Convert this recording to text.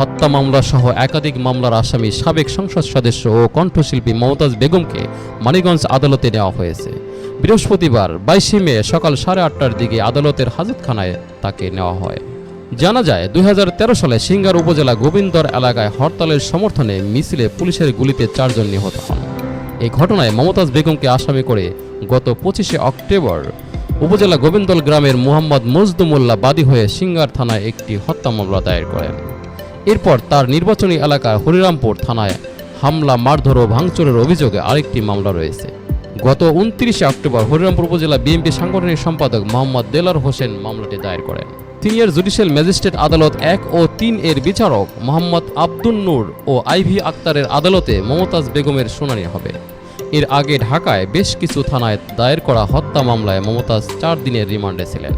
হত্যা মামলা সহ একাধিক মামলার আসামি সাবেক সংসদ সদস্য ও কণ্ঠশিল্পী মমতাজ বেগমকে মানিগঞ্জ আদালতে নেওয়া হয়েছে। বৃহস্পতিবার, বাইশে মে সকাল সাড়ে আটটার দিকে আদালতের হাজতখানায় তাকে নেওয়া হয়। জানা যায়, দুই হাজার তেরো সালে সিঙ্গার উপজেলা গোবিন্দর এলাকায় হরতালের সমর্থনে মিছিলে পুলিশের গুলিতে চারজন নিহত হন। এই ঘটনায় মমতাজ বেগমকে আসামি করে গত পঁচিশে অক্টোবর উপজেলা গোবিন্দল গ্রামের মোহাম্মদ মজদুমুল্লাহ বাদী হয়ে সিঙ্গার থানায় একটি হত্যা মামলা দায়ের করেন। এরপর তার নির্বাচনী এলাকার হরিরামপুর থানায় হামলা, মারধর ও ভাঙচুরের অভিযোগে আরেকটি মামলা রয়েছে। গত উনত্রিশে অক্টোবর হরিরামপুর উপজেলা বিএনপি সাংগঠনিক সম্পাদক মোহাম্মদ দেলার হোসেন মামলাটি দায়ের করেন। সিনিয়র জুডিশিয়াল ম্যাজিস্ট্রেট আদালত এক ও তিন এর বিচারক মোহাম্মদ আব্দুল নূর ও আইভি আক্তারের আদালতে মমতাজ বেগমের শুনানি হবে। এর আগে ঢাকায় বেশ কিছু থানায় দায়ের করা হত্যা মামলায় মমতাজ চার দিনের রিমান্ডে ছিলেন।